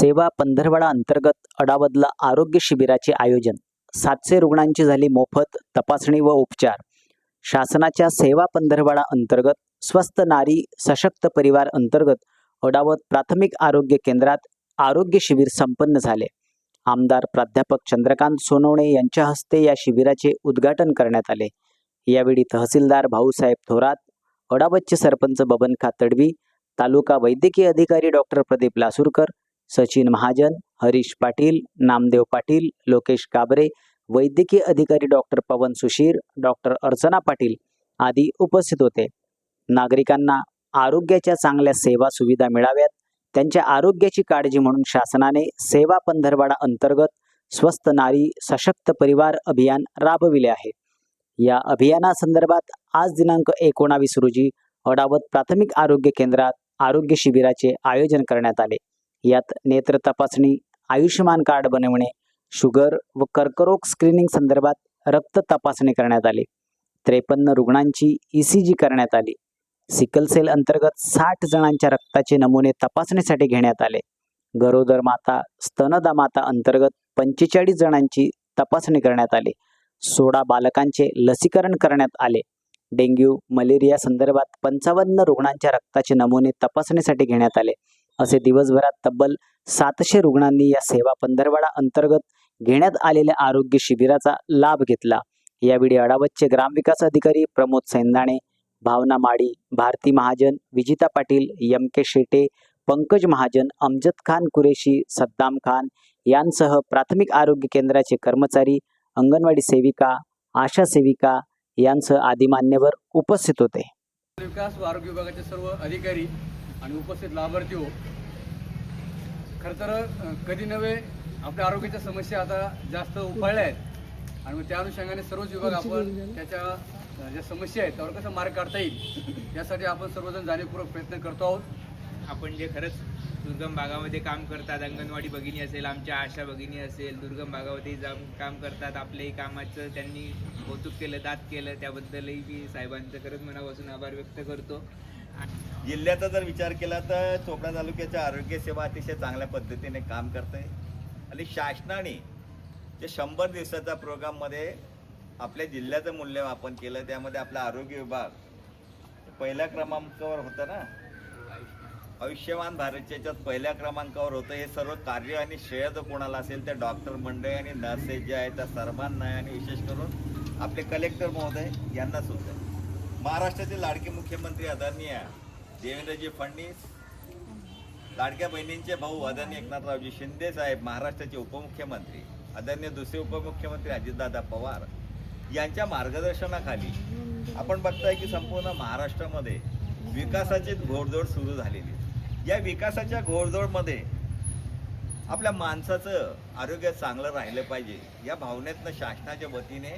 सेवा पंधरवडा अंतर्गत अडावदला आरोग्य शिबिराचे आयोजन. सातशे रुग्णांची झाली मोफत तपासणी व उपचार. शासनाच्या सेवा पंधरवडा अंतर्गत स्वस्त नारी सशक्त परिवार अंतर्गत अडावत प्राथमिक आरोग्य केंद्रात आरोग्य शिबिर संपन्न झाले. आमदार प्राध्यापक चंद्रकांत सोनवणे यांच्या हस्ते या शिबिराचे उद्घाटन करण्यात आले. यावेळी तहसीलदार भाऊसाहेब थोरात अडावतचे सरपंच बबन खातडवी तालुका वैद्यकीय अधिकारी डॉक्टर प्रदीप लासूरकर सचिन महाजन हरीश पाटील नामदेव पाटील लोकेश काबरे वैद्यकीय अधिकारी डॉक्टर पवन सुशीर डॉक्टर अर्चना पाटील आदी उपस्थित होते. नागरिकांना आरोग्याच्या चांगल्या सेवा सुविधा मिळाव्यात. त्यांच्या आरोग्याची काळजी म्हणून शासनाने सेवा पंधरवाडा अंतर्गत स्वस्त नारी सशक्त परिवार अभियान राबविले आहे. या अभियानासंदर्भात आज दिनांक एकोणावीस रोजी अडावत प्राथमिक आरोग्य केंद्रात आरोग्य शिबिराचे आयोजन करण्यात आले. यात नेत्र तपासणी आयुष्यमान कार्ड बनवणे शुगर व कर्करोग स्क्रीनिंग संदर्भात रक्त तपासणी करण्यात आली. त्रेपन्न रुग्णांची ई सी जी करण्यात आली. सिकल सेल अंतर्गत साठ जणांच्या रक्ताचे नमुने तपासणीसाठी घेण्यात आले. गरोदर माता स्तनदा माता अंतर्गत पंचेचाळीस जणांची तपासणी करण्यात आली. सोळा बालकांचे लसीकरण करण्यात आले. डेंग्यू मलेरिया संदर्भात पंचावन्न रुग्णांच्या रक्ताचे नमुने तपासणीसाठी घेण्यात आले. असे दिवसभरात तब्बल सातशे रुग्णांनी या सेवा पंधरवाडा अंतर्गत घेण्यात आलेल्या आरोग्य शिबिराचा लाभ घेतला. यावेळी अडावतचे ग्रामविकास अधिकारी प्रमोद सैंदाणे भावना माडी भारती महाजन विजिता पाटील यम के शेटे पंकज महाजन अमजद खान कुरेशी सद्दाम खान यांसह प्राथमिक आरोग्य केंद्राचे कर्मचारी अंगणवाडी सेविका आशा सेविका यांसह आदी मान्यवर उपस्थित होते. विकास व आरोग्य विभागाचे सर्व अधिकारी आणि उपस्थित लाभार्थी हो खरं तर कधी नव्हे आपल्या आरोग्याच्या समस्या आता जास्त उफाळल्या आहेत. आणि मग त्या अनुषंगाने सर्वच विभाग आपण त्याच्या ज्या समस्या आहेत त्यावर कसा मार्ग काढता येईल यासाठी आपण सर्वजण जाणीवपूर्वक प्रयत्न करतो आहोत. आपण जे खरंच दुर्गम भागामध्ये काम करतात अंगणवाडी भगिनी असेल आमच्या आशा भगिनी असेल दुर्गम भागामध्ये जाऊन काम करतात आपल्याही कामाचं त्यांनी कौतुक केलं दात केलं त्याबद्दलही मी साहेबांचं खरंच मनापासून आभार व्यक्त करतो. जिल्ह्याचा जर विचार केला तर चोपडा तालुक्याच्या आरोग्य सेवा अतिशय चांगल्या पद्धतीने काम करत आहे आणि शासनाने जे शंभर दिवसाच्या प्रोग्राममध्ये आपल्या जिल्ह्याचं मूल्यमापन केलं त्यामध्ये आपला आरोग्य विभाग पहिल्या क्रमांकावर होतं ना? आयुष्यमान भारतच्या याच्यात पहिल्या क्रमांकावर होतं. हे सर्व कार्य आणि श्रेय जर कोणाला असेल त्या डॉक्टर मंडळी आणि नर्सेस जे आहेत त्या सर्वांना आहे आणि विशेष करून आपले कलेक्टर महोदय यांनाच सुद्धा. महाराष्ट्राचे लाडके मुख्यमंत्री आदरणीय देवेंद्रजी फडणवीस लाडक्या बहिणींचे भाऊ आदरणीय एकनाथरावजी शिंदे साहेब महाराष्ट्राचे उपमुख्यमंत्री आदरणीय दुसरे उपमुख्यमंत्री अजितदादा पवार यांच्या मार्गदर्शनाखाली आपण बघताय की संपूर्ण महाराष्ट्रामध्ये विकासाची घोडदौड सुरू झालेली आहे. या विकासाच्या घोडदौडमध्ये आपल्या माणसाचं आरोग्य चांगलं राहिलं पाहिजे या भावनेतनं शासनाच्या वतीने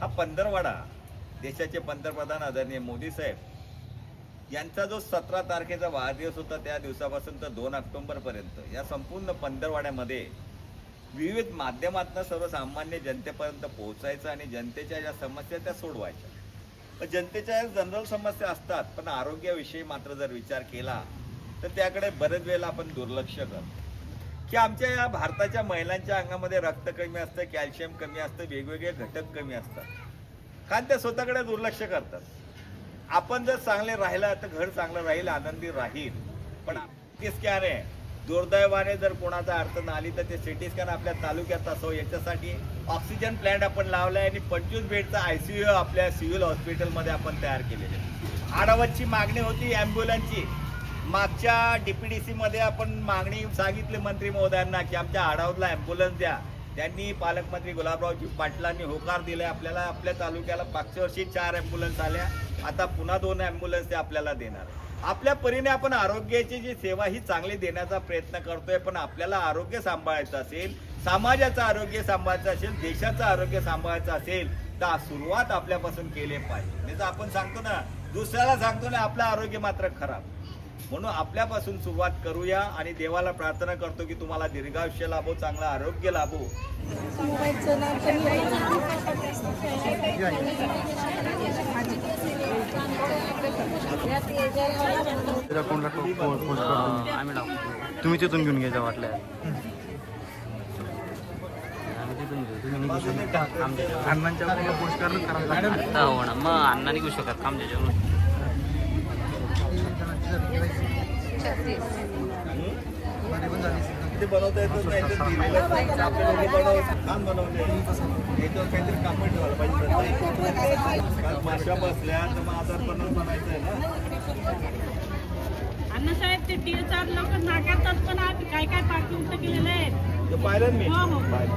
हा पंधरवाडा देशाचे पंतप्रधान आदरणीय मोदी साहेब यांचा जो सतरा तारखेचा वाढदिवस होता त्या दिवसापासून तर दोन ऑक्टोबरपर्यंत या संपूर्ण पंधरवाड्यामध्ये विविध माध्यमातून सर्वसामान्य जनतेपर्यंत पोहोचायचं आणि जनतेच्या ज्या समस्या त्या सोडवायच्या. जनतेच्या जनरल समस्या असतात पण आरोग्याविषयी मात्र जर विचार केला तर त्याकडे बरेच वेळेला आपण दुर्लक्ष करतो. की आमच्या या भारताच्या महिलांच्या अंगामध्ये रक्त कमी असतं कॅल्शियम कमी असतं वेगवेगळे घटक कमी असतात. कारण त्या स्वतःकडे दुर्लक्ष करतात. आपण जर चांगले राहिला तर घर चांगलं राहील आनंदी राहील. पण सिटी स्कॅन आहे दुर्दैवाने जर कोणाचा अडचण आली तर ते सिटी स्कॅन आपल्या तालुक्यात असो याच्यासाठी ऑक्सिजन प्लॅन्ट आपण लावलाय आणि पंचवीस बेडचा आयसीयू आपल्या सिव्हिल हॉस्पिटलमध्ये आपण तयार केलेले आहे. आडावतची मागणी होती ॲम्ब्युलन्सची मागच्या डीपीडीसी मध्ये आपण मागणी सांगितली मंत्री महोदयांना की आमच्या आडावतला ॲम्ब्युलन्स द्या. त्यांनी पालकमंत्री गुलाबरावजी पाटलांनी होकार दिलाय. आपल्याला आपल्या तालुक्याला मागच्या वर्षी चार ॲम्ब्युलन्स आल्या. आता पुन्हा दोन ॲम्ब्युलन्स ते आपल्याला देणार. आपल्या परीने आपण आरोग्याची जी सेवा ही चांगली देण्याचा प्रयत्न करतोय पण आपल्याला आरोग्य सांभाळायचं असेल समाजाचं आरोग्य सांभाळायचं असेल देशाचं आरोग्य सांभाळायचं असेल तर सुरुवात आपल्यापासून केली पाहिजे. नाही तर आपण सांगतो ना दुसऱ्याला सांगतो ना आपलं आरोग्य मात्र खराब. म्हणून आपल्यापासून सुरुवात करूया आणि देवाला प्रार्थना करतो की तुम्हाला दीर्घायुष्य लाभो चांगलं आरोग्य लाभो तुम्ही तिथून घेऊन घ्यायचा वाटलं अण्णांच्या हो ना मग अण्णाने घेऊ शकत काम त्याच्यावर ते बनवता येतच नाही तर काहीतरी कापड ठेवायला पाहिजे माश्या बसल्या तर मग आजार पण बनायचं आहे ना अण्णासाहेब ते टीव्ही चार लोक नाकारतात पण आम्ही काय काय पाठी उलट केलेलं आहे? ते पाहिलं मी. हो हो. पाहिलं.